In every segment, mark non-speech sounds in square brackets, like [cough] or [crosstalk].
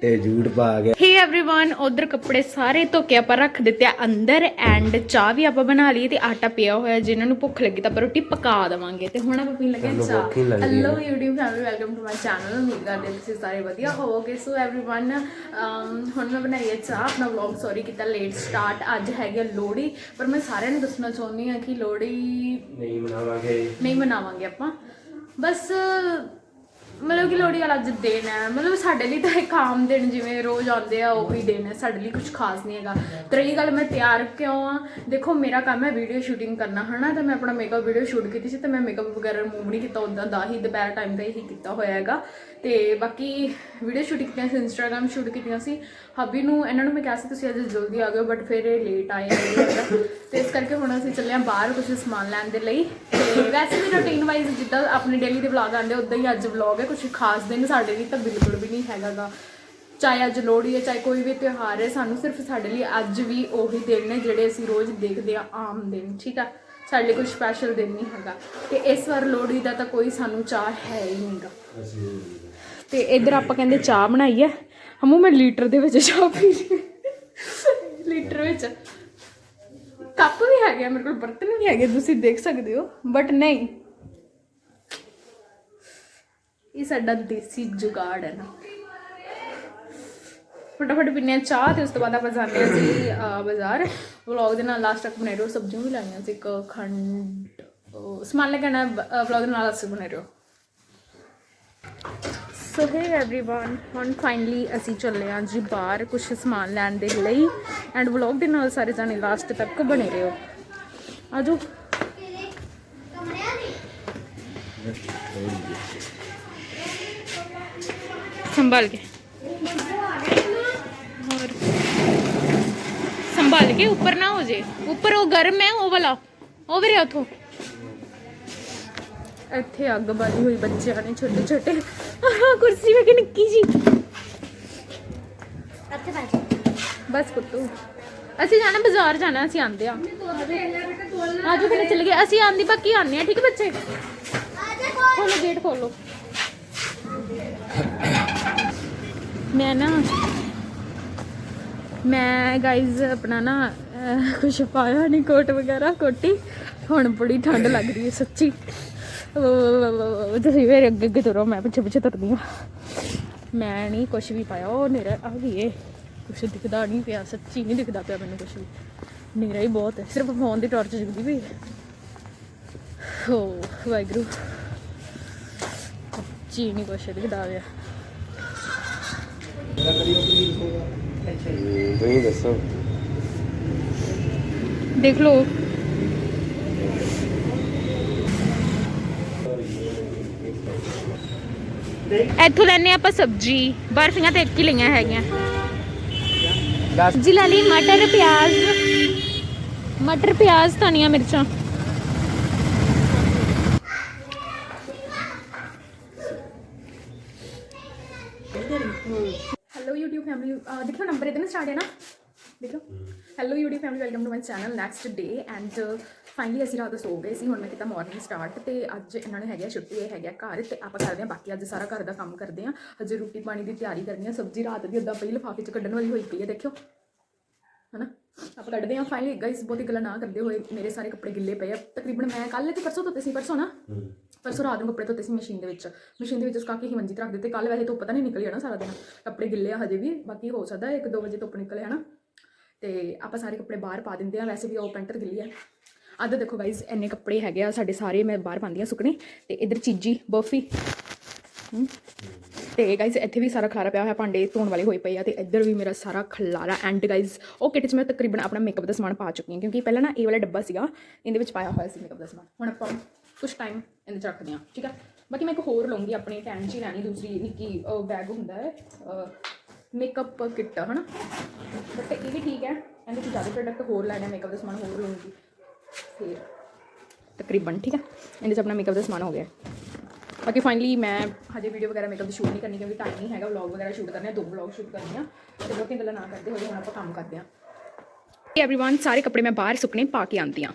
ਤੇ ਜੂੜ ਪਾ ਗਿਆ ਹੇ एवरीवन ਉਧਰ ਕੱਪੜੇ ਸਾਰੇ ਧੋ ਕੇ ਆਪਾਂ ਰੱਖ ਦਿੱਤੇ ਆ ਅੰਦਰ ਐਂਡ ਚਾਹ ਵੀ ਆਪਾਂ ਬਣਾ ਲਈ ਤੇ ਆਟਾ ਪਿਆ ਹੋਇਆ ਜਿਨ੍ਹਾਂ ਨੂੰ ਭੁੱਖ ਲੱਗੀ ਤਾਂ ਆਪਾਂ ਰੋਟੀ ਪਕਾ ਦੇਵਾਂਗੇ ਤੇ ਹੁਣ ਆਪਾਂ ਪੀਣ ਲੱਗੇ ਹਾਂ ਸਾਨੂੰ ਚਾਹ ਭੁੱਖ ਹੀ ਲੱਗਦੀ ਹੈ। Hello YouTube family welcome to my channel ਉਮੀਦ ਕਰਦੇ ਹਾਂ ਤੁਸੀਂ ਸਾਰੇ ਵਧੀਆ ਹੋਵੋਗੇ ਸੋ एवरीवन ਹੁਣ ਮੈਂ ਬਣਾਈ ਹੈ ਚਾਹ ਆਪਣਾ ਵਲੌਗ ਸੌਰੀ ਕੀਤਾ ਲੇਟ ਸਟਾਰਟ ਅੱਜ ਹੈਗੀ ਆ ਲੋਹੜੀ ਪਰ ਮੈਂ ਸਾਰਿਆਂ ਨੂੰ ਦੱਸਣਾ ਚਾਹੁੰਦੀ ਹਾਂ ਕਿ ਲੋਹੜੀ ਨਹੀਂ ਮਨਾਵਾਂਗੇ ਨਹੀਂ ਮਨਾਵਾਂਗੇ ਆਪਾਂ ਬਸ ਮਤਲਬ ਕਿ ਲੋਹੜੀ ਵਾਲਾ ਅੱਜ ਦਿਨ ਹੈ। ਮਤਲਬ ਸਾਡੇ ਲਈ ਤਾਂ ਇੱਕ ਆਮ ਦਿਨ ਜਿਵੇਂ ਰੋਜ਼ ਆਉਂਦੇ ਆ, ਉਹੀ ਦਿਨ ਹੈ। ਸਾਡੇ ਲਈ ਕੁਝ ਖਾਸ ਨਹੀਂ ਹੈਗਾ। ਤੇ ਰਹੀ ਗੱਲ ਮੈਂ ਤਿਆਰ ਕਿਉਂ ਆ? ਦੇਖੋ, ਮੇਰਾ ਕੰਮ ਹੈ ਵੀਡੀਓ ਸ਼ੂਟਿੰਗ ਕਰਨਾ, ਹਨਾ? ਤਾਂ ਮੈਂ ਆਪਣਾ ਮੇਕਅਪ ਵੀਡੀਓ ਸ਼ੂਟ ਕੀਤੀ ਸੀ, ਤੇ ਮੈਂ ਮੇਕਅਪ ਵਗੈਰਾ ਰਿਮੂਵ ਨਹੀਂ ਕੀਤਾ। ਉਦਾਂ ਦਾ ਹੀ ਦੁਪਹਿਰ ਟਾਈਮ ਦਾ ਹੀ ਕੀਤਾ ਹੋਇਆ ਹੈਗਾ। ਤੇ ਬਾਕੀ ਵੀਡੀਓ ਸ਼ੂਟ ਕੀਤੀਆਂ ਸੀ ਇੰਸਟਾਗ੍ਰam ਸ਼ੂਟ ਕੀਤੀਆਂ ਸੀ। ਹੱਬੀ ਨੂੰ, ਇਹਨਾਂ ਨੂੰ ਮੈਂ ਕਿਹਾ ਸੀ, ਤੁਸੀਂ ਅੱਜ ਜਲਦੀ ਆ ਗਏ ਬਟ ਫਿਰ ਇਹ ਲੇਟ ਆਏ ਆ। ਤੇ ਇਸ ਕਰਕੇ ਹੁਣ ਅਸੀਂ ਚੱਲੇ ਆ ਬਾਹਰ ਕੁਝ ਸਮਾਨ ਲੈਣ ਦੇ ਲਈ। ਤੇ ਵੈਸੇ ਵੀ ਰੁਟੀਨ ਵਾਈਜ਼ ਜਿੱਦਾਂ ਆਪਣੇ ਡੇਲੀ ਦੇ ਵਲੌਗ ਆਉਂਦੇ ਉਦਾਂ ਹੀ ਅੱਜ ਵਲੌਗ ਹੈ ਕੁਝ ਖਾਸ ਦਿਨ ਸਾਡੇ ਲਈ ਤਾਂ ਬਿਲਕੁਲ ਵੀ ਨਹੀਂ ਹੈਗਾਗਾ ਚਾਹੇ ਅੱਜ ਲੋਹੜੀ ਹੈ, ਚਾਹੇ ਕੋਈ ਵੀ ਤਿਉਹਾਰ ਹੈ, ਸਾਨੂੰ ਸਿਰਫ ਸਾਡੇ ਲਈ ਅੱਜ ਵੀ ਉਹੀ ਦਿਨ ਨੇ ਜਿਹੜੇ ਅਸੀਂ ਰੋਜ਼ ਦੇਖਦੇ ਆ ਆਮ ਦਿਨ, ਠੀਕ ਆ? ਸਾਡੇ ਲਈ ਕੋਈ ਸਪੈਸ਼ਲ ਦਿਨ ਨਹੀਂ ਹੈਗਾ। ਤੇ ਇਸ ਵਾਰ ਲੋਹੜੀ ਦਾ ਤਾਂ ਕੋਈ ਸਾਨੂੰ ਚਾਹ ਹੈ ਹੀ ਨਹੀਂਗਾ ਤੇ ਇੱਧਰ ਆਪਾਂ ਕਹਿੰਦੇ ਚਾਹ ਬਣਾਈ ਹੈ। ਹਮੂ, ਮੈਂ ਲੀਟਰ ਦੇ ਵਿੱਚ ਚਾਹ ਪੀ ਲੀਟਰ ਵਿੱਚ। ਹੈਗੇ ਆ, ਮੇਰੇ ਕੋਲ ਬਰਤਨ ਵੀ ਹੈਗੇ ਤੁਸੀਂ ਦੇਖ ਸਕਦੇ ਹੋ ਬਟ ਨਹੀਂ ਇਹ ਸਾਡਾ ਦੇਸੀ ਜੁਗਾੜ ਹੈ ਨਾ ਫਟਾਫਟ ਪੀਨੇ ਚਾਹ ਤੇ ਉਸ ਤੋਂ ਬਾਅਦ ਆਪਾਂ ਜਾਂਦੇ ਹਾਂ ਜੀ ਅਹ, ਬਾਜ਼ਾਰ ਵਲੌਗ ਦੇ ਨਾਲ ਲਾਸਟ ਤੱਕ ਬਣੇ ਰਹੋ ਸਬਜ਼ੀਆਂ ਵੀ ਲਾਈਆਂ ਸੀ ਇੱਕ ਖੰਡ ਉਹ ਸਮਾਨ ਲੈਣਾ ਵਲੌਗ ਦੇ ਨਾਲ ਲਾਸਟ ਬਣੇ ਰਹੋ ਸੋ ਹੈ एवरीवन ਹੁਣ ਫਾਈਨਲੀ ਅਸੀਂ ਚੱਲੇ ਹਾਂ ਜੀ ਬਾਹਰ ਕੁਝ ਸਮਾਨ ਲੈਣ ਦੇ ਲਈ ਐਂਡ ਵਲੌਗ ਦੇ ਨਾਲ ਸਾਰੇ ਜਾਣੇ ਲਾਸਟ ਤੱਕ ਬਣੇ ਰਹੋ ਆਜੋ। ਸੰਭਾਲ ਕੇ। ਹੋਰ। ਸੰਭਾਲ ਕੇ ਉੱਪਰ ਨਾ ਹੋ ਜੇ। ਉੱਪਰ ਉਹ ਗਰਮ ਹੈ ਉਹ ਵਾਲਾ। ਉਹ ਵੀਰੇ ਉਥੋਂ। ਇੱਥੇ ਅੱਗ ਬਾਲੀ ਹੋਈ ਬੱਚਿਆਂ ਨੇ ਛੋਟੇ ਛੋਟੇ। ਆਹ ਕੁਰਸੀ ਵੇ ਕਿ ਨਿੱਕੀ ਜੀ। ਬਸ ਪੁੱਤੂ। ਅਸੀਂ ਜਾਣਾ ਬਾਜ਼ਾਰ ਜਾਣਾ ਅਸੀਂ ਆਂਦੇ ਆ ਆਜੋ ਕਿਨੇ ਚੱਲ ਗਏ। ਅਸੀਂ ਆਂਦੀ ਬਾਕੀ ਆਨੇ ਆ ਠੀਕ ਹੈ ਬੱਚੇ? ਖੋਲੋ ਗੇਟ ਖੋਲੋ। ਮੈਂ ਨਾ, ਮੈਂ ਗਾਇਜ਼ ਆਪਣਾ ਨਾ ਕੁਛ ਪਾਇਆ ਨਹੀਂ ਕੋਟ ਵਗੈਰਾ, ਕੋਟੀ। ਹੁਣ ਬੜੀ ਠੰਡ ਲੱਗ ਰਹੀ ਹੈ ਸੱਚੀ। ਤੁਸੀਂ ਮੇਰੇ ਅੱਗੇ ਅੱਗੇ ਤੁਰੋ, ਮੈਂ ਪਿੱਛੇ ਪਿੱਛੇ ਤੁਰਦੀ ਹਾਂ। ਮੈਂ ਨਹੀਂ ਕੁਛ ਵੀ ਪਾਇਆ, ਉਹ ਨੇਰਾ ਆ ਗਈ ਏ। ਕੁਛ ਦਿਖਦਾ ਨਹੀਂ ਪਿਆ, ਸੱਚੀ ਨਹੀਂ ਦਿਖਦਾ ਪਿਆ ਮੈਨੂੰ ਕੁਛ ਵੀ। ਨੇਰਾ ਹੀ ਬਹੁਤ ਹੈ। ਸਿਰਫ ਫੋਨ ਦੀ ਟਾਰਚ ਜਗਦੀ ਪਈ ਹੈ। ਵਾਹਿਗੁਰੂ। ਸੱਚੀ ਨਹੀਂ ਕੁਛ ਦਿਖਦਾ ਪਿਆ ਤੁਸੀਂ ਦੱਸੋ। ਦੇਖ ਲਓ। ਇੱਥੋਂ ਲੈਣੇ ਆਪਾਂ ਸਬਜੀ। ਬਰਫੀਆਂ ਤੇ ਇੱਕ ਹੀ ਲਈਆਂ ਹੈਗੀਆਂ। ਜੀ ਲੈ ਲਈ ਮਟਰ ਪਿਆਜ਼। ਮਟਰ, ਪਿਆਜ਼, ਧਨੀਆ ਮਿਰਚਾਂ। ਹੈਲੋ YouTube ਫੈਮਿਲੀ ਦੇਖੋ ਨੰਬਰ ਇਹਦੇ ਨਾਲ ਸਟਾਰਟ ਹੈ ਨਾ ਦੇਖ hello YouTube family welcome to my channel next day and finally ਅਸੀਂ ਰਾਤ ਸੋ ਗਏ ਸੀ, ਹੁਣ ਮੈਂ ਕੀਤਾ ਮਾਰਨਿੰਗ ਸਟਾਰਟ ਤੇ ਅੱਜ ਇਹਨਾਂ ਨੇ ਹੈਗਾ ਛੁੱਟੀ, ਇਹ ਹੈਗਾ ਘਰ ਤੇ ਆਪਾਂ ਕਰਦੇ ਹਾਂ, ਬਾਕੀ ਅੱਜ ਸਾਰਾ ਘਰ ਦਾ ਕੰਮ ਕਰਦੇ ਹਾਂ। ਅਜੇ ਰੋਟੀ ਪਾਣੀ ਦੀ ਤਿਆਰੀ ਕਰਨੀ ਆ, ਸਬਜ਼ੀ ਰਾਤ ਦੀ ਉਦਾਂ ਪਈ, ਲਿਫਾਫੇ 'ਚ ਕੱਢਣ ਵਾਲੀ ਹੋਈ ਪਈ ਹੈ ਦੇਖਿਓ। ਹਨਾ? ਆਪਾਂ ਕੱਢਦੇ ਹਾਂ ਫਾਈਨਲੀ ਗਾਇਸ ਬਹੁਤੀ ਗੱਲਾਂ ਨਾ ਕਰਦੇ ਹੋਏ ਮੇਰੇ ਸਾਰੇ ਕੱਪੜੇ ਗਿੱਲੇ ਪਏ ਆ। ਤਕਰੀਬਨ ਮੈਂ ਕੱਲ ਤੇ ਪਰਸੋਂ ਧੋਤੇ ਸੀ ਪਰਸੋਂ ਨਾ? ਪਰਸੋਂ ਰਾਤ ਨੂੰ ਕੱਪੜੇ ਧੋਤੇ ਸੀ ਮਸ਼ੀਨ ਦੇ ਵਿੱਚ। ਮਸ਼ੀਨ ਦੇ ਵਿੱਚ ਸੁਕਾ ਕੇ ਹੀ ਮੰਜੀ 'ਤੇ ਰੱਖ ਦਿੱਤੇ। ਕੱਲ ਵੈਸੇ ਧੁੱਪ ਤਾਂ ਨਹੀਂ ਨਿਕਲੀ ਹੈ ਨਾ ਸਾਰਾ ਦਿਨ। ਕੱਪੜੇ ਗਿੱਲੇ ਆ ਹਜੇ ਵੀ ਬਾਕੀ ਹੋ ਸਕਦਾ 1-2 ਵਜੇ ਧੁੱਪ ਨਿਕਲੇ ਹਨਾ? ਤੇ ਆਪਾਂ ਸਾਰੇ ਕੱਪੜੇ ਬਾਹਰ ਪਾ ਦਿੰਦੇ ਆ। ਵੈਸੇ ਵੀ ਉਹ ਪੈਂਟਰ ਗਿੱਲੀ ਆ। ਅੱਧ ਦੇਖੋ ਗਾਇਸ ਇੰਨੇ ਕੱਪੜੇ ਹੈਗੇ ਆ ਸਾਡੇ ਸਾਰੇ ਮੈਂ ਬਾਹਰ ਪਾਉਂਦੀ ਆ ਸੁੱਕਣੇ। ਤੇ ਇਧਰ ਚੀਜੀ ਬਰਫੀ। ਹਮ। ਤੇ ਗਾਇਸ ਇੱਥੇ ਵੀ ਸਾਰਾ ਖਲਾਰਾ ਪਿਆ ਹੋਇਆ, ਭਾਂਡੇ ਧੋਣ ਵਾਲੇ ਹੋਏ ਪਏ ਆ ਤੇ ਇੱਧਰ ਵੀ ਮੇਰਾ ਸਾਰਾ ਖਲਾਰਾ ਐਂਡ ਗਾਇਸ ਉਹ ਕਿਟ 'ਚ ਮੈਂ ਤਕਰੀਬਨ ਆਪਣਾ ਮੇਕਅਪ ਦਾ ਸਮਾਨ ਪਾ ਚੁੱਕੀ ਹਾਂ, ਕਿਉਂਕਿ ਪਹਿਲਾਂ ਨਾ ਇਹ ਵਾਲਾ ਡੱਬਾ ਸੀਗਾ, ਇਹਦੇ ਵਿੱਚ ਪਾਇਆ ਹੋਇਆ ਸੀ ਮੇਕਅਪ ਦਾ ਸਮਾਨ। ਹੁਣ ਆਪਾਂ ਕੁਝ ਟਾਈਮ ਇਹਦੇ 'ਚ ਰੱਖਦੇ ਹਾਂ, ਠੀਕ ਆ? ਬਾਕੀ ਮੈਂ ਇੱਕ ਹੋਰ ਲਵਾਂਗੀ ਆਪਣੀ ਟੈਨ 'ਚ ਹੀ ਲੈਣੀ ਦੂਸਰੀ ਨਿੱਕੀ ਬੈਗ ਹੁੰਦਾ ਹੈ ਮੇਕਅਪ ਕਿੱਟ ਹਨਾ? ਬਟ ਇਹ ਵੀ ਠੀਕ ਹੈ, ਇਹਦੇ 'ਚ ਜ਼ਿਆਦਾ ਪ੍ਰੋਡਕਟ ਹੋਰ ਲੈਣੇ ਮੇਕਅਪ ਦਾ ਸਮਾਨ ਹੋਰ ਲਵਾਂਗੀ ਫਿਰ ਤਕਰੀਬਨ, ਠੀਕ ਹੈ ਇਹਦੇ 'ਚ ਆਪਣਾ ਮੇਕਅਪ ਦਾ ਸਮਾਨ ਹੋ ਗਿਆ। ਬਾਕੀ ਫਾਈਨਲੀ ਮੈਂ ਹਜੇ ਵੀਡੀਓ ਵਗੈਰਾ ਮੇਕਅਪ ਦੀ ਸ਼ੂਟ ਨਹੀਂ ਕਰਨੀ ਕਿਉਂਕਿ ਟਾਈਮ ਨਹੀਂ ਹੈਗਾ ਵਲੌਗ ਵਗੈਰਾ ਸ਼ੂਟ ਕਰਨੇ ਆ ਦੋ ਵਲੌਗ ਸ਼ੂਟ ਕਰਨੇ ਆ ਤੇ ਬਹੁਤੀਆਂ ਗੱਲਾਂ ਨਾ ਕਰਦੇ ਹੋਏ ਹੁਣ ਆਪਾਂ ਕੰਮ ਕਰਦੇ ਆ एवरीवन ਸਾਰੇ ਕੱਪੜੇ ਮੈਂ ਬਾਹਰ ਸੁੱਕਣੇ ਪਾ ਕੇ ਆਂਦੀ ਆ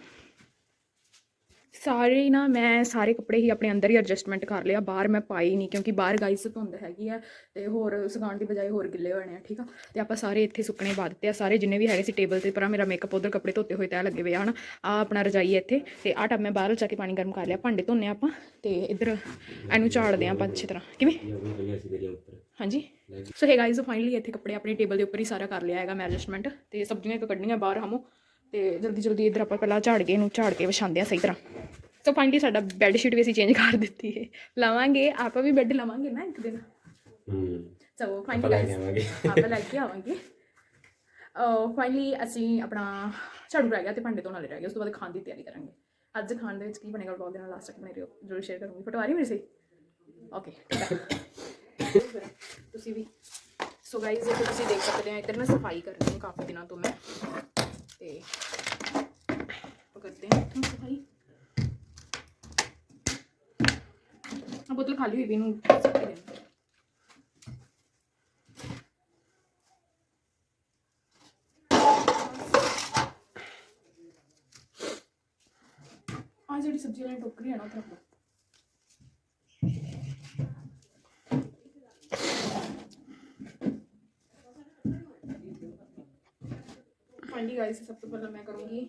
ਸਾਰੇ ਨਾ ਮੈਂ ਸਾਰੇ ਕੱਪੜੇ ਹੀ ਆਪਣੇ ਅੰਦਰ ਹੀ ਐਡਜਸਟਮੈਂਟ ਕਰ ਲਿਆ, ਬਾਹਰ ਮੈਂ ਪਾਈ ਨਹੀਂ ਕਿਉਂਕਿ ਬਾਹਰ ਗਾਈਸ ਧੁੰਦ ਹੈਗੀ ਆ ਤੇ ਹੋਰ ਸੁਕਾਉਣ ਦੀ ਬਜਾਏ ਹੋਰ ਗਿੱਲੇ ਹੋਣੇ ਆ, ਠੀਕ ਆ? ਤੇ ਆਪਾਂ ਸਾਰੇ ਇੱਥੇ ਸੁੱਕਣੇ ਪਾ ਦਿੱਤੇ ਆ, ਸਾਰੇ ਜਿੰਨੇ ਵੀ ਹੈਗੇ ਸੀ ਟੇਬਲ ਤੇ ਪਰ ਮੇਰਾ ਮੇਕਅਪ ਉਧਰ ਕੱਪੜੇ ਧੋਤੇ ਹੋਏ ਤੈ ਲੱਗੇ ਹੋਏ ਆ, ਹਨ? ਆ ਆਪਣਾ ਰਜਾਈ ਹੈ ਇੱਥੇ ਤੇ ਆਹ ਟੱਬ ਮੈਂ ਬਾਹਰ ਜਾ ਕੇ ਪਾਣੀ ਗਰਮ ਕਰ ਲਿਆ, ਭਾਂਡੇ ਧੋਨੇ ਆ ਆਪਾਂ ਤੇ ਇੱਧਰ ਇਹਨੂੰ ਝਾੜਦੇ ਆ ਆਪਾਂ ਅੱਛੀ ਤਰ੍ਹਾਂ, ਕਿਵੇਂ? ਹਾਂਜੀ। ਸੋ ਹੈ ਗਾਇਜ਼ ਫਾਈਨਲੀ ਇੱਥੇ ਕੱਪੜੇ ਆਪਣੇ ਟੇਬਲ ਦੇ ਉੱਪਰ ਹੀ ਸਾਰਾ ਕਰ ਲਿਆ ਹੈਗਾ, ਮੈਂ ਐਡਜਸਟਮੈਂਟ ਤੇ ਸਬਜ਼ੀਆਂ ਇੱਕ ਕੱਢਣੀਆਂ ਬਾਹਰ ਹਮੋ। ਤੇ ਜਲਦੀ ਜਲਦੀ ਇੱਧਰ ਆਪਾਂ ਪਹਿਲਾਂ ਝਾੜ ਕੇ ਇਹਨੂੰ ਝਾੜ ਕੇ ਵਿਛਾਉਂਦੇ ਆ ਸਹੀ ਤਰ੍ਹਾਂ। ਸੋ ਫਾਈਨਲੀ ਸਾਡਾ ਬੈੱਡ ਸ਼ੀਟ ਵੀ ਅਸੀਂ ਚੇਂਜ ਕਰ ਦਿੱਤੀ ਹੈ। ਲਵਾਂਗੇ ਆਪਾਂ ਵੀ ਬੈੱਡ ਲਵਾਂਗੇ ਨਾ ਇੱਕ ਦਿਨ। ਹੂੰ। ਸੋ ਫਾਈਨਲੀ ਗਾਇਜ਼ ਆਵਾਂਗੇ। ਆਪਾਂ ਲੈ ਕੇ ਆਵਾਂਗੇ। ਫਾਈਨਲੀ ਅਸੀਂ ਆਪਣਾ ਝਾੜੂ ਰਹਿ ਗਿਆ ਤੇ ਭਾਂਡੇ ਧੋਣ ਵਾਲੇ ਰਹਿ ਗਏ ਉਸ ਤੋਂ ਬਾਅਦ ਖਾਣ ਦੀ ਤਿਆਰੀ ਕਰਾਂਗੇ। ਅੱਜ ਖਾਣ ਦੇ ਵਿੱਚ ਕੀ ਬਣੇਗਾ ਵਲੌਗ ਦੇ ਨਾਲ ਲਾਸਟ ਤੱਕ ਬਣੇ ਰਹੋ ਜ਼ਰੂਰ ਸ਼ੇਅਰ ਕਰੂੰਗੀ। ਫੋਟੋ ਆ ਰਹੀ ਮੇਰੇ ਸੇ ਓਕੇ ਤੁਸੀਂ ਵੀ ਸੋ ਗਾਈਜ਼ ਇਹ ਤੁਸੀਂ ਦੇਖ ਸਕਦੇ ਹੋ ਇੱਧਰ ਨਾ ਸਫ਼ਾਈ ਕਰ ਰਹੀ ਹਾਂ ਕਾਫੀ ਦਿਨਾਂ ਤੋਂ ਮੈਂ। ਤੇ ਉਹ ਕਰਦੇ ਹਾਂ ਇੱਥੋਂ ਸਫ਼ਾਈ। ਆ ਬੋਤਲ ਖਾਲੀ ਹੋਈ ਆ। ਜਿਹੜੀ ਸਬਜ਼ੀ ਵਾਲੀ ਟੋਕਰੀ ਹੈ ਨਾ ਉੱਥੇ ਰੱਖ ਫਾਈਨਲੀ ਗਾਇਸ ਸਭ ਤੋਂ ਪਹਿਲਾਂ ਮੈਂ ਕਰੂੰਗੀ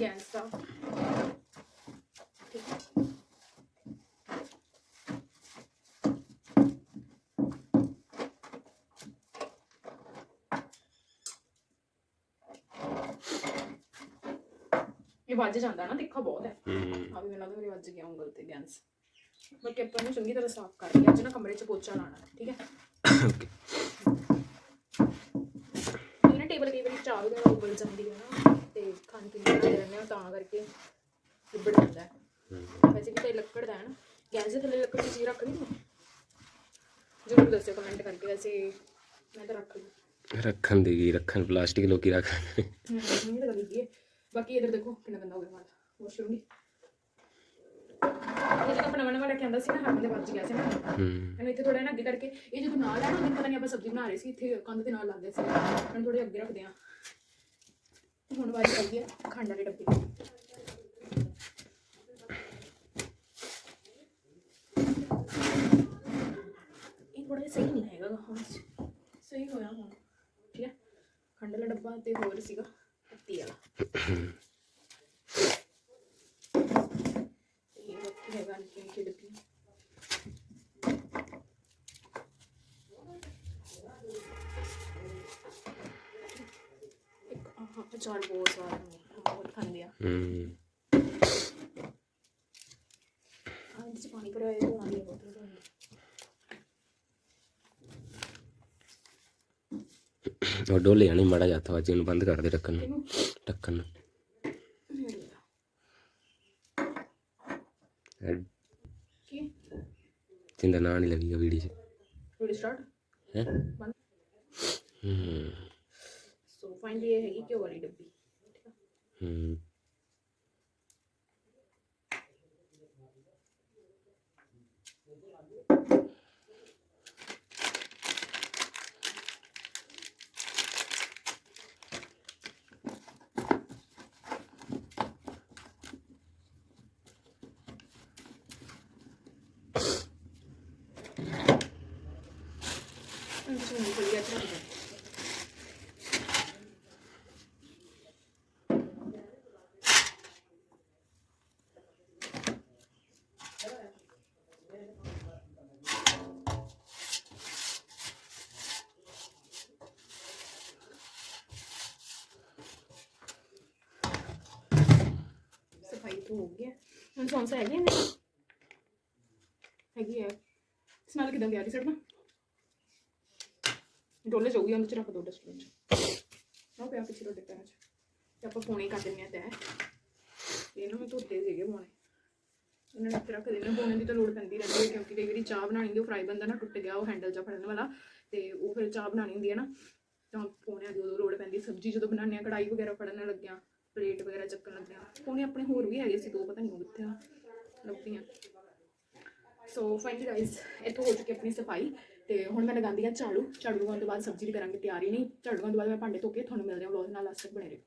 ਗੈਸ ਦਾ ਇਹ ਵੱਜ ਜਾਂਦਾ ਨਾ ਤਿੱਖਾ ਬਹੁਤ ਹੈ। ਹੂੰ। ਆ ਵੀ ਮੈਨੂੰ ਲੱਗਦਾ ਮੇਰੇ ਵੱਜ ਗਿਆ ਉਂਗਲ ਤੇ ਗੈਸ ਬਾਕੀ ਆਪਾਂ ਇਹਨੂੰ ਚੰਗੀ ਤਰ੍ਹਾਂ ਸਾਫ਼ ਕਰ ਲਿਆ ਅੱਜ ਨਾ ਕਮਰੇ 'ਚ ਪੋਚਾ ਲਾਣਾ ਠੀਕ ਹੈ। [coughs] ਓਕੇ ਇਹ ਨਾ ਟੇਬਲ ਕਈ ਵਾਰੀ ਚਾਹ ਵਗੈਰਾ ਉਬਲ ਜਾਂਦੀ ਹੈ ਨਾ ਤੇ ਖਾਣ ਪੀਣ ਬਣਾਉਂਦੇ ਰਹਿੰਦੇ ਆ ਤਾਂ ਕਰਕੇ ਉੱਬੜ ਜਾਂਦਾ ਹੈ। ਵੈਸੇ ਵੀ ਤਾਂ ਇਹ ਲੱਕੜ ਦਾ ਹੈ ਨਾ। ਗੈਸ ਦੇ ਥੱਲੇ ਲੱਕੜ ਦੀ ਚੀਜ਼ ਰੱਖ ਲਈ ਜਰੂਰ ਦੱਸਿਓ ਕਮੈਂਟ ਕਰਕੇ। ਵੈਸੇ ਮੈਂ ਤਾਂ ਰੱਖ ਲਈ। ਰੱਖਣ ਦੀ ਕੀ ਰੱਖਣ ਪਲਾਸਟਿਕ ਲੋਕੀ ਰੱਖਦੇ ਨੇ। ਹੂੰ ਨਹੀਂ ਤਾਂ ਲੱਗੀ ਹੈ। ਬਾਕੀ ਇਧਰ ਦੇਖੋ ਕਿੰਨਾ ਗੰਦਾ ਹੋ ਗਿਆ ਮਾਲ। ਵਾਸ਼ਰੂਮ ਦੀ। ਇਹ ਜਿਹੜਾ ਆਪਣਾ ਨਵਾਂ ਲੈ ਕੇ ਆਂਦਾ ਸੀ ਨਾ ਹਰਮਨ ਦੇ ਵੱਜ ਗਿਆ ਸੀ ਨਾ। ਹੂੰ। ਇਹਨੂੰ ਇੱਥੇ ਥੋੜਾ ਨਾ ਅੱਗੇ ਕਰਕੇ ਇਹ ਜਦੋਂ ਨਾਲ ਹੈ ਨਾ ਮੈਨੂੰ ਪਤਾ ਨਹੀਂ ਆਪਾਂ ਸਬਜ਼ੀ ਬਣਾ ਰਹੇ ਸੀ ਇੱਥੇ ਕੰਧ ਦੇ ਨਾਲ ਲਾਉਂਦੇ ਸੀ। ਇਹਨੂੰ ਥੋੜੇ ਅੱਗੇ ਰੱਖਦੇ ਆ। ਹੁਣ ਵਾਰੀ ਚੱਲਦੀ ਹੈ ਖੰਡ ਵਾਲੇ ਡੱਬੇ ਦੀ। ਇਹ ਥੋੜਾ ਜਿਹਾ ਸਹੀ ਨਹੀਂ ਹੈਗਾ ਹੁਣ ਸਹੀ ਹੋਇਆ ਹੁਣ, ਠੀਕ ਹੈ ਖੰਡ ਵਾਲਾ ਡੱਬਾ ਤੇ ਹੋਰ ਸੀਗਾ, ਪੱਤੀ ਵਾਲਾ ਇਹ ਬਾਕੀ ਹੈਗਾ ਨਿੱਕੀ ਨਿੱਕੀ ਡੱਬੀ ਇੱਕ ਆਹ ਅਚਾਰ ਬਹੁਤ ਸਾਰਾ ਨੇ ਬਹੁਤ ਖਾਂਦੇ ਆ ਹੂੰ ਆਹ ਇਹਦੇ ਚ ਪਾਣੀ ਭਰਿਆ ਹੋਇਆ ਧੋਣਾ ਦੀ ਬੋਤਲ ਧੋਣੀ ਉਹ ਡੋਲੇ ਆਣੀ ਮੜਾ ਜਾ ਹੱਥ ਇਹਨੂੰ ਬੰਦ ਕਰ ਦੇ ਢੱਕਣ ਨੂੰ ਢੱਕਣ ਨੂੰ। ਕੀ ਜਿੰਦਾ ਨਾਂ ਨਹੀਂ ਲੱਗੀਗਾ ਵੀਡੀਓ 'ਚ। ਵੀਡੀਓ ਸਟਾਰਟ ਹੈ? ਹੂੰ। ਸੋ ਫਾਈਨਲੀ ਇਹ ਹੈਗੀ ਘਿਓ ਵਾਲੀ ਡੱਬੀ। ਹੂੰ। ਇਹਨੂੰ ਮੂੰਗਫਲੀ ਦਾ ਅਚਾਰ ਸਫ਼ਾਈ ਤੋਂ ਹੋ ਗਿਆ ਹੁਣ ਸੌਂਸ ਹੈਗੀ ਨੇ ਹੈਗੀ ਹੈ ਸਮੈਲ ਕਿਦਾਂ ਦੀ ਆ ਰਹੀ ਡੋਲੇ ਜਾਊਗੀ ਉਹਦੇ ਚ ਰੱਖ ਦੋ ਡਸਟਬਿਨ ਚ। ਨਾ ਪਿਆ ਪਿੱਛੇ ਤੁਹਾਡੇ ਪੈਰਾਂ ਚ। ਤੇ ਆਪਾਂ ਪੌਣੇ ਕੱਢ ਦਿੰਨੇ ਆ ਤੈ ਇਹ ਮੈਂ ਧੋਤੇ ਸੀਗੇ ਪੌਣੇ। ਇਹਨਾਂ ਨੂੰ ਇੱਥੇ ਰੱਖ ਦੇਣੇ ਪੌਣੇ ਦੀ ਤਾਂ ਲੋੜ ਪੈਂਦੀ ਰਹਿੰਦੀ ਹੈ ਕਿਉਂਕਿ ਕਈ ਵਾਰੀ ਚਾਹ ਬਣਾਣੀ ਹੁੰਦੀ ਉਹ ਫਰਾਈ ਬੰਦਾ ਨਾ ਟੁੱਟ ਗਿਆ, ਉਹ ਹੈਂਡਲ ਜਾਂ ਫੜਨ ਵਾਲਾ। ਤੇ ਉਹ ਫਿਰ ਚਾਹ ਬਣਾਣੀ ਹੁੰਦੀ ਹੈ ਨਾ। ਤਾਂ ਪੋਣਿਆਂ ਦੀ ਉਦੋਂ ਲੋੜ ਪੈਂਦੀ। ਸਬਜ਼ੀ ਜਦੋਂ ਬਣਾਉਂਦੇ ਆ ਕੜਾਈ ਵਗੈਰਾ ਫੜਨ ਲੱਗਿਆ, ਪਲੇਟ ਵਗੈਰਾ ਚੱਕਣ ਲੱਗਿਆ। ਪੌਣੇ ਆਪਣੇ ਹੋਰ ਵੀ ਹੈਗੇ ਸੀ, ਦੋ ਪਤਾ ਨਹੀਂ ਉਹ ਕਿੱਥੇ ਆ। ਲੱਭਦੀਆਂ ਸੋ ਫਾਈਨਲੀ ਗਾਇਸ ਇੱਥੋਂ ਹੋ ਚੁੱਕੀ ਆਪਣੀ ਸਫਾਈ ਤੇ ਹੁਣ ਮੈਂ ਲਗਾਉਂਦੀ ਆ ਝਾੜੂ ਝਾੜੂ ਲਗਾਉਣ ਤੋਂ ਬਾਅਦ ਸਬਜ਼ੀ ਦੀ ਕਰਾਂਗੇ ਤਿਆਰੀ ਨਹੀਂ ਝਾੜੂ ਲਗਾਉਣ ਤੋਂ ਬਾਅਦ ਮੈਂ ਭਾਂਡੇ ਧੋ ਕੇ ਤੁਹਾਨੂੰ ਮਿਲਦੇ ਹਾਂ ਵਲੌਗ ਨਾਲ ਲਾਸਟ ਤੱਕ ਬਣੇ ਰਹੋ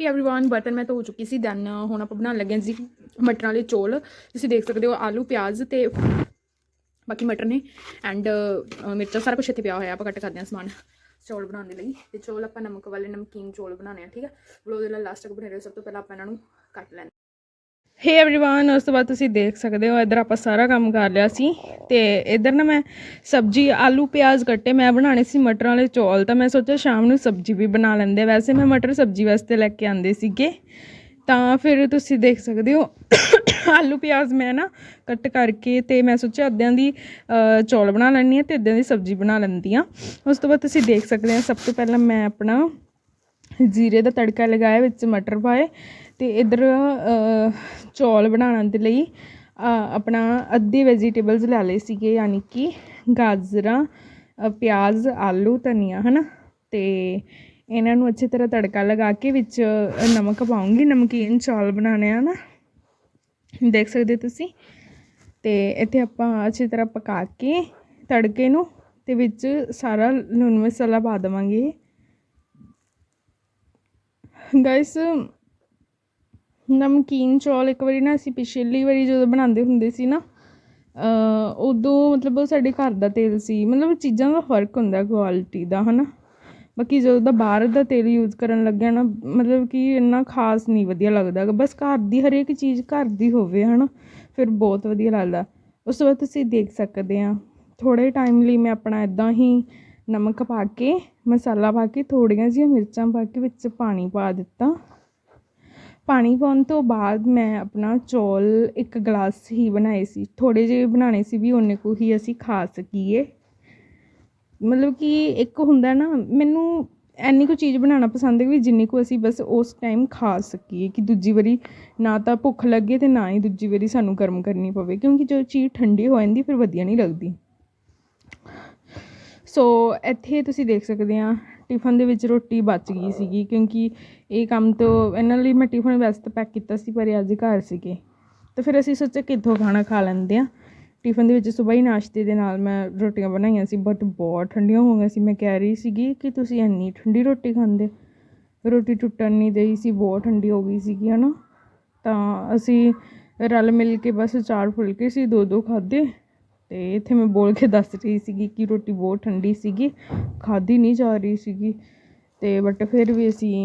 ਹੇ एवरीवन ਬਰਤਨ ਮੈਂ ਧੋ ਚੁੱਕੀ ਸੀ ਦੈਨ ਹੁਣ ਆਪਾਂ ਬਣਾਉਣ ਲੱਗੇ ਹਾਂ ਜੀ ਮਟਰਾਂ ਵਾਲੇ ਚੌਲ ਤੁਸੀਂ ਦੇਖ ਸਕਦੇ ਹੋ ਆਲੂ ਪਿਆਜ਼ ਤੇ ਬਾਕੀ ਮਟਰ ਨੇ ਐਂਡ ਮਿਰਚਾਂ ਸਾਰਾ ਕੁਝ ਇੱਥੇ ਪਿਆ ਹੋਇਆ ਆਪਾਂ ਕੱਟ ਕਰਦੇ ਹਾਂ ਸਮਾਨ ਚੌਲ ਬਣਾਉਣ ਦੇ ਲਈ ਤੇ ਚੌਲ ਆਪਾਂ ਨਮਕ ਵਾਲੇ ਨਮਕੀਨ ਚੌਲ ਬਣਾਉਣੇ ਆ ਠੀਕ ਹੈ ਵਲੋਗ ਦੇ ਲਈ ਲਾਸਟ ਤੱਕ ਬਣੇ ਰਹੋ ਸਭ ਤੋਂ ਪਹਿਲਾਂ ਆਪਾਂ ਇਹਨਾਂ ਨੂੰ ਕੱਟ ਲੈਂਦੇ ਹੇ एवरीवन ਉਸ ਤੋਂ ਬਾਅਦ ਤੁਸੀਂ ਦੇਖ ਸਕਦੇ ਹੋ ਇੱਧਰ ਆਪਾਂ ਸਾਰਾ ਕੰਮ ਕਰ ਲਿਆ ਸੀ ਤੇ ਇੱਧਰ ਨਾ ਮੈਂ ਸਬਜੀ ਆਲੂ ਪਿਆਜ਼ ਕੱਟੇ ਮੈਂ ਬਣਾਣੇ ਸੀ ਮਟਰਾਂ ਵਾਲੇ ਚੌਲ ਤਾਂ ਮੈਂ ਸੋਚਿਆ ਸ਼ਾਮ ਨੂੰ ਸਬਜੀ ਵੀ ਬਣਾ ਲੈਂਦੇ ਵੈਸੇ ਮੈਂ ਮਟਰ ਸਬਜੀ ਵਾਸਤੇ ਲੈ ਕੇ ਆਂਦੇ ਸੀਗੇ ਤਾਂ ਫਿਰ ਤੁਸੀਂ ਦੇਖ ਸਕਦੇ ਹੋ ਆਲੂ ਪਿਆਜ਼ ਮੈਂ ਨਾ ਕੱਟ ਕਰਕੇ ਤੇ ਮੈਂ ਸੋਚਿਆ ਅੱਧਿਆਂ ਦੀ ਅ, ਚੌਲ ਬਣਾ ਲੈਣੀ ਆ ਤੇ ਅੱਧਿਆਂ ਦੀ ਸਬਜੀ ਬਣਾ ਲੈਂਦੀ ਆ ਉਸ ਤੋਂ ਬਾਅਦ ਤੁਸੀਂ ਦੇਖ ਸਕਦੇ ਹੋ ਸਭ ਤੋਂ ਪਹਿਲਾਂ ਮੈਂ ਆਪਣਾ ਜੀਰੇ ਦਾ ਤੜਕਾ ਲਗਾਇਆ, ਵਿੱਚ ਮਟਰ ਪਾਏ ਅਤੇ ਇੱਧਰ ਚੌਲ ਬਣਾਉਣ ਦੇ ਲਈ ਆਪਣਾ ਅੱਧੇ ਵੈਜੀਟੇਬਲਸ ਲੈ ਲਏ ਸੀਗੇ, ਯਾਨੀ ਕਿ ਗਾਜਰਾਂ ਪਿਆਜ਼, ਆਲੂ, ਧਨੀਆ ਹੈ ਨਾ ਅਤੇ ਇਹਨਾਂ ਨੂੰ ਅੱਛੀ ਤਰ੍ਹਾਂ ਤੜਕਾ ਲਗਾ ਕੇ ਵਿੱਚ ਨਮਕ ਪਾਉਂਗੀ, ਨਮਕੀਨ ਚੌਲ ਬਣਾਉਣੇ ਆ ਨਾ। ਦੇਖ ਸਕਦੇ ਹੋ ਤੁਸੀਂ? ਅਤੇ ਇੱਥੇ ਆਪਾਂ ਅੱਛੀ ਤਰ੍ਹਾਂ ਪਕਾ ਕੇ ਤੜਕੇ ਨੂੰ ਅਤੇ ਵਿੱਚ ਸਾਰਾ ਲੂਣ ਮਸਾਲਾ ਪਾ ਦੇਵਾਂਗੇ। ਗਾਇਸ ਨਮਕੀਨ ਚੌਲ ਇੱਕ ਵਾਰੀ ਨਾ ਅਸੀਂ ਪਿਛਲੀ ਵਾਰੀ ਜਦੋਂ ਬਣਾਉਂਦੇ ਹੁੰਦੇ ਸੀ ਨਾ ਉਦੋਂ ਮਤਲਬ ਉਹ ਸਾਡੇ ਘਰ ਦਾ ਤੇਲ ਸੀ, ਮਤਲਬ ਚੀਜ਼ਾਂ ਦਾ ਫ਼ਰਕ ਹੁੰਦਾ ਕੁਆਲਿਟੀ ਦਾ ਹੈ ਨਾ ਬਾਕੀ ਜਦੋਂ ਦਾ ਬਾਹਰ ਦਾ ਤੇਲ ਯੂਜ਼ ਕਰਨ ਲੱਗਿਆ ਨਾ, ਮਤਲਬ ਕਿ ਇੰਨਾ ਖਾਸ ਨਹੀਂ ਵਧੀਆ ਲੱਗਦਾ ਬਸ ਘਰ ਦੀ ਹਰੇਕ ਚੀਜ਼ ਘਰ ਦੀ ਹੋਵੇ ਹੈ ਨਾ ਫਿਰ ਬਹੁਤ ਵਧੀਆ ਲੱਗਦਾ। ਉਸ ਤੋਂ ਬਾਅਦ ਤੁਸੀਂ ਦੇਖ ਸਕਦੇ ਆ ਥੋੜੇ ਟਾਈਮ ਲਈ ਮੈਂ ਆਪਣਾ ਇਦਾਂ ਹੀ ਨਮਕ ਪਾ ਕੇ, ਮਸਾਲਾ ਪਾ ਕੇ, ਥੋੜ੍ਹੀਆਂ ਜਿਹੀਆਂ ਮਿਰਚਾਂ ਪਾ ਕੇ ਵਿੱਚ ਪਾਣੀ ਪਾ ਦਿੱਤਾ। ਪਾਣੀ ਪਾਉਣ ਤੋਂ ਬਾਅਦ ਮੈਂ ਆਪਣਾ ਚੌਲ ਇੱਕ ਗਲਾਸ ਹੀ ਬਣਾਏ ਸੀ। ਥੋੜ੍ਹੇ ਜਿਹੇ ਬਣਾਉਣੇ ਸੀ ਵੀ ਓਨੇ ਕੁ ਹੀ ਅਸੀਂ ਖਾ ਸਕੀਏ। ਮਤਲਬ ਕਿ ਇੱਕ ਹੁੰਦਾ ਨਾ, ਮੈਨੂੰ ਐਨੀ ਕੁ ਚੀਜ਼ ਬਣਾਉਣਾ ਪਸੰਦ ਹੈ ਵੀ ਜਿੰਨੀ ਕੁ ਅਸੀਂ ਬਸ ਉਸ ਟਾਈਮ ਖਾ ਸਕੀਏ ਕਿ ਦੂਜੀ ਵਾਰੀ ਨਾ ਤਾਂ ਭੁੱਖ ਲੱਗੇ ਅਤੇ ਨਾ ਹੀ ਦੂਜੀ ਵਾਰੀ ਸਾਨੂੰ ਗਰਮ ਕਰਨੀ ਪਵੇ, ਕਿਉਂਕਿ ਜਦੋਂ ਚੀਜ਼ ਠੰਡੀ ਹੋ ਜਾਂਦੀ ਫਿਰ ਵਧੀਆ ਨਹੀਂ ਲੱਗਦੀ। ਸੋ ਇੱਥੇ ਤੁਸੀਂ ਦੇਖ ਸਕਦੇ ਆ ਟਿਫਨ ਦੇ ਵਿੱਚ ਰੋਟੀ ਬਚ ਗਈ ਸੀਗੀ, ਕਿਉਂਕਿ ਇਹ ਕੰਮ ਤੋਂ ਇਹਨਾਂ ਲਈ ਮੈਂ ਟਿਫਨ ਵੈਸੇ ਤਾਂ ਪੈਕ ਕੀਤਾ ਸੀ, ਪਰ ਇਹ ਅੱਜ ਘਰ ਸੀਗੇ। ਤਾਂ ਫਿਰ ਅਸੀਂ ਸੋਚਿਆ ਕਿੱਥੋਂ ਖਾਣਾ ਖਾ ਲੈਂਦੇ ਆ। ਟਿਫਨ ਦੇ ਵਿੱਚ ਸਵੇਰ ਹੀ ਨਾਸ਼ਤੇ ਦੇ ਨਾਲ ਮੈਂ ਰੋਟੀਆਂ ਬਣਾਈਆਂ ਸੀ ਬਟ ਬਹੁਤ ਠੰਡੀਆਂ ਹੋ ਗਈਆਂ ਸੀ। ਮੈਂ ਕਹਿ ਰਹੀ ਸੀਗੀ ਕਿ ਤੁਸੀਂ ਇੰਨੀ ਠੰਡੀ ਰੋਟੀ ਖਾਂਦੇ ਰੋਟੀ ਟੁੱਟਣ ਨਹੀਂ ਦੇਈ ਸੀ, ਬਹੁਤ ਠੰਡੀ ਹੋ ਗਈ ਸੀਗੀ ਹੈ ਨਾ ਤਾਂ ਅਸੀਂ ਰਲ ਮਿਲ ਕੇ ਬਸ ਚਾਰ ਫੁਲਕੇ ਸੀ ਦੋ ਦੋ ਖਾਧੇ। ਅਤੇ ਇੱਥੇ ਮੈਂ ਬੋਲ ਕੇ ਦੱਸ ਰਹੀ ਸੀਗੀ ਕਿ ਰੋਟੀ ਬਹੁਤ ਠੰਡੀ ਸੀਗੀ, ਖਾਧੀ ਨਹੀਂ ਜਾ ਰਹੀ ਸੀਗੀ। ਅਤੇ ਬਟ ਫਿਰ ਵੀ ਅਸੀਂ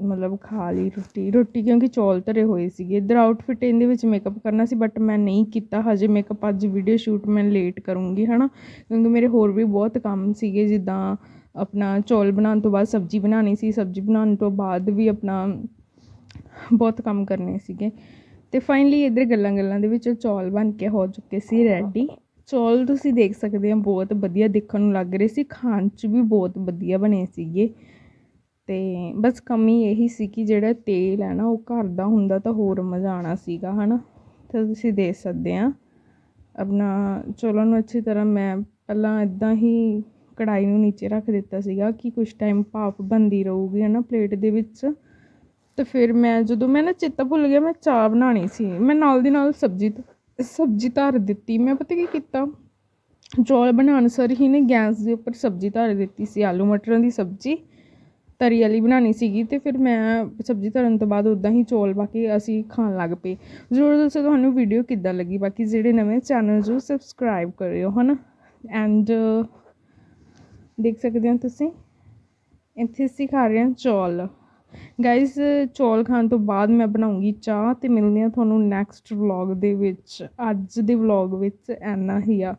ਮਤਲਬ ਖਾ ਲਈ ਰੋਟੀ। ਰੋਟੀ ਕਿਉਂਕਿ ਚੌਲ ਧਰੇ ਹੋਏ ਸੀਗੇ। ਇੱਧਰ ਆਊਟਫਿਟ ਇਹਦੇ ਵਿੱਚ ਮੇਕਅਪ ਕਰਨਾ ਸੀ ਬਟ ਮੈਂ ਨਹੀਂ ਕੀਤਾ। ਹਜੇ ਮੇਕਅਪ ਅੱਜ ਵੀਡੀਓ ਸ਼ੂਟ ਮੈਂ ਲੇਟ ਕਰੂੰਗੀ ਹੈ ਨਾ ਕਿਉਂਕਿ ਮੇਰੇ ਹੋਰ ਵੀ ਬਹੁਤ ਕੰਮ ਸੀਗੇ, ਜਿੱਦਾਂ ਆਪਣਾ ਚੌਲ ਬਣਾਉਣ ਤੋਂ ਬਾਅਦ ਸਬਜ਼ੀ ਬਣਾਉਣੀ ਸੀ। ਸਬਜ਼ੀ ਬਣਾਉਣ ਤੋਂ ਬਾਅਦ ਵੀ ਆਪਣਾ ਬਹੁਤ ਕੰਮ ਕਰਨੇ ਸੀਗੇ। ਅਤੇ ਫਾਈਨਲੀ ਇੱਧਰ ਗੱਲਾਂ ਗੱਲਾਂ ਦੇ ਵਿੱਚ ਚੌਲ ਬਣ ਕੇ ਹੋ ਚੁੱਕੇ ਸੀ ਰੈਡੀ ਚੌਲ ਤੁਸੀਂ ਦੇਖ ਸਕਦੇ ਹੋ ਬਹੁਤ ਵਧੀਆ ਦੇਖਣ ਨੂੰ ਲੱਗ ਰਹੇ ਸੀ, ਖਾਣ 'ਚ ਵੀ ਬਹੁਤ ਵਧੀਆ ਬਣੇ ਸੀਗੇ। ਅਤੇ ਬਸ ਕਮੀ ਇਹੀ ਸੀ ਕਿ ਜਿਹੜਾ ਤੇਲ ਹੈ ਨਾ, ਉਹ ਘਰ ਦਾ ਹੁੰਦਾ ਤਾਂ ਹੋਰ ਮਜ਼ਾ ਆਉਣਾ ਸੀਗਾ ਹੈ ਨਾ ਤਾਂ ਤੁਸੀਂ ਦੇਖ ਸਕਦੇ ਆ। ਆਪਣਾ ਚੌਲਾਂ ਨੂੰ ਅੱਛੀ ਤਰ੍ਹਾਂ ਮੈਂ ਪਹਿਲਾਂ ਇੱਦਾਂ ਹੀ ਕੜਾਹੀ ਨੂੰ ਨੀਚੇ ਰੱਖ ਦਿੱਤਾ ਸੀਗਾ ਕਿ ਕੁਛ ਟਾਈਮ ਭਾਫ ਬੰਦੀ ਰਹੂਗੀ ਨਾ ਪਲੇਟ ਦੇ ਵਿੱਚ। ਅਤੇ ਫਿਰ ਮੈਂ ਜਦੋਂ, ਮੈਂ ਨਾ ਚੇਤਾ ਭੁੱਲ ਗਿਆ, ਮੈਂ ਚਾਹ ਬਣਾਉਣੀ ਸੀ। ਮੈਂ ਨਾਲ ਦੀ ਨਾਲ ਸਬਜ਼ੀ ਸਬਜ਼ੀ ਧਰ ਦਿੱਤੀ। ਮੈਂ ਪਤਾ ਕੀ ਕੀਤਾ? ਚੌਲ ਬਣਾਉਣ ਸਰ ਹੀ ਨੇ ਗੈਸ ਦੇ ਉੱਪਰ ਸਬਜ਼ੀ ਧਰ ਦਿੱਤੀ ਸੀ। ਆਲੂ ਮਟਰਾਂ ਦੀ ਸਬਜ਼ੀ ਤਰੀ ਵਾਲੀ ਬਣਾਉਣੀ ਸੀਗੀ ਤੇ ਫਿਰ ਮੈਂ ਸਬਜ਼ੀ ਧਰਨ ਤੋਂ ਬਾਅਦ ਉਦਾਂ ਹੀ ਚੌਲ ਪਾ ਕੇ ਅਸੀਂ ਖਾਣ ਲੱਗ ਪਏ। ਜ਼ਰੂਰ ਦੱਸੋ ਤੁਹਾਨੂੰ ਵੀਡੀਓ ਕਿੱਦਾਂ ਲੱਗੀ? ਬਾਕੀ ਜਿਹੜੇ ਨਵੇਂ ਚੈਨਲ ਨੂੰ ਸਬਸਕ੍ਰਾਈਬ ਕਰਿਓ, ਹਨਾ? ਐਂਡ ਦੇਖ ਸਕਦੇ ਹੋ ਤੁਸੀਂ, ਇੱਥੇ ਅਸੀਂ ਖਾ ਰਹੇ ਹਾਂ ਚੌਲ। ਗਾਇਸ ਚੌਲ ਖਾਣ ਤੋਂ ਬਾਅਦ ਮੈਂ ਬਣਾਉਂਗੀ ਚਾਹ ਤੇ ਮਿਲਦੇ ਹਾਂ ਤੁਹਾਨੂੰ ਨੈਕਸਟ ਵਲੋਗ ਦੇ ਵਿੱਚ। ਅੱਜ ਦੇ ਵਲੋਗ ਵਿੱਚ ਇੰਨਾ ਹੀ ਆ।